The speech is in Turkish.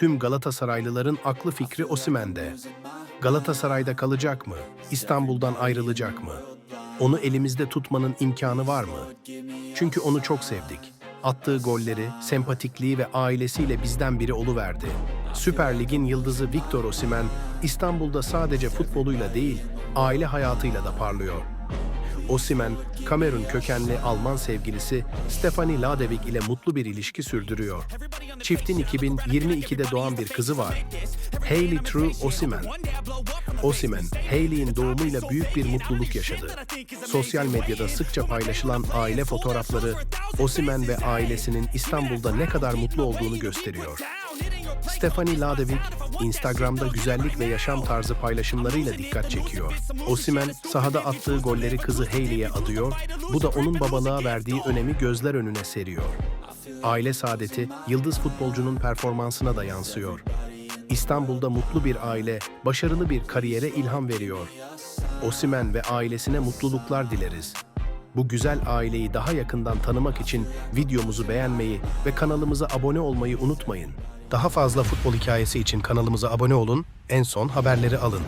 tüm Galatasaraylıların aklı fikri Osimen'de. Galatasaray'da kalacak mı? İstanbul'dan ayrılacak mı? Onu elimizde tutmanın imkanı var mı? Çünkü onu çok sevdik. Attığı golleri, sempatikliği ve ailesiyle bizden biri oluverdi. Süper Lig'in yıldızı Victor Osimhen, İstanbul'da sadece futboluyla değil, aile hayatıyla da parlıyor. Osimhen, Kamerun kökenli Alman sevgilisi Stefanie Ladevik ile mutlu bir ilişki sürdürüyor. Çiftin 2022'de doğan bir kızı var. Hailey True Osimhen. Osimhen, Hailey'in doğumuyla büyük bir mutluluk yaşadı. Sosyal medyada sıkça paylaşılan aile fotoğrafları Osimhen ve ailesinin İstanbul'da ne kadar mutlu olduğunu gösteriyor. Stefanie Ladevik, Instagram'da güzellik ve yaşam tarzı paylaşımlarıyla dikkat çekiyor. Osimhen, sahada attığı golleri kızı Hailey'e adıyor, bu da onun babalığa verdiği önemi gözler önüne seriyor. Aile saadeti, yıldız futbolcunun performansına da yansıyor. İstanbul'da mutlu bir aile, başarılı bir kariyere ilham veriyor. Osimhen ve ailesine mutluluklar dileriz. Bu güzel aileyi daha yakından tanımak için videomuzu beğenmeyi ve kanalımıza abone olmayı unutmayın. Daha fazla futbol hikayesi için kanalımıza abone olun, en son haberleri alın.